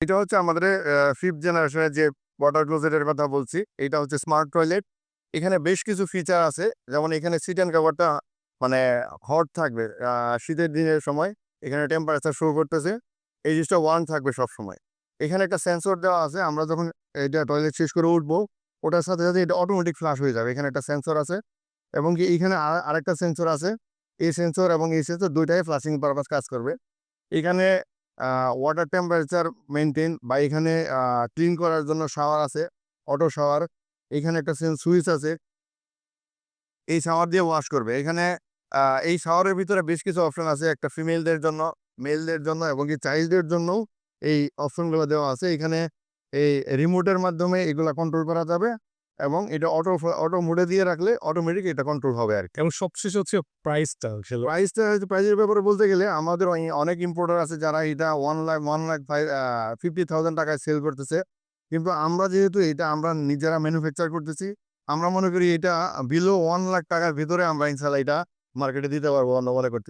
এটা হচ্ছে আমাদের ফিফথ জেনারেশনের যে ওয়াটার ক্লোজেটের কথা বলছি, এটা হচ্ছে স্মার্ট টয়লেট এখানে বেশ কিছু ফিচার আছে, যেমন এখানে সিট অ্যান্ড কাভারটা মানে হট থাকবে শীতের দিনের সময়, এখানে টেম্পারেচার শো করতেছে, এই জিনিসটা ওয়ার্ম থাকবে সব সময় এখানে একটা সেন্সর দেওয়া আছে, আমরা যখন এটা টয়লেট শেষ করে উঠবো, ওটার সাথে সাথে এটা অটোমেটিক ফ্লাশ হয়ে যাবে, এখানে একটা সেন্সর আছে, এবং কি এখানে আর- আরেকটা সেন্সর আছে, এই সেন্সর এবং এই সেন্সর দুইটাই ফ্লাশিং পারপাস কাজ করবে। এখানে ওয়াটার টেম্পারেচার মেনটেন বা এখানে ক্লিন করার জন্য শাওয়ার আছে অটো শাওয়ার এখানে একটা সুইচ আছে। এই শাওয়ার দিয়ে ওয়াশ করবে। এখানে এই শাওয়ারের ভিতরে বেশ কিছু অপশন আছে, একটা ফিমেলদের জন্য মেলদের জন্য এবং কি চাইল্ডদের জন্যও এই অপশনগুলো দেওয়া আছে। এখানে এই রিমোটের মাধ্যমে এগুলা কন্ট্রোল করা যাবে। এবং এটা অটো অটো মোডে দিয়ে রাখলে অটোমেটিক এটা কন্ট্রোল হবে আর এবং সবশেষে হচ্ছে প্রাইসটা প্রাইসটা প্রাইসের ব্যাপারে বলতে গেলে আমাদের অনেক ইম্পোর্টার আছে যারা এটা one lakh one lakh fifty thousand টাকায় সেল করতেছে। কিন্তু আমরা যেহেতু এটা আমরা নিজেরা ম্যানুফ্যাকচার করতেছি আমরা মনে করি এটা বিলো ওয়ান লাখ টাকার ভিতরে আমরা ইনশাল্লাহ এটা মার্কেটে দিতে পারব আমরা মনে করতেছি।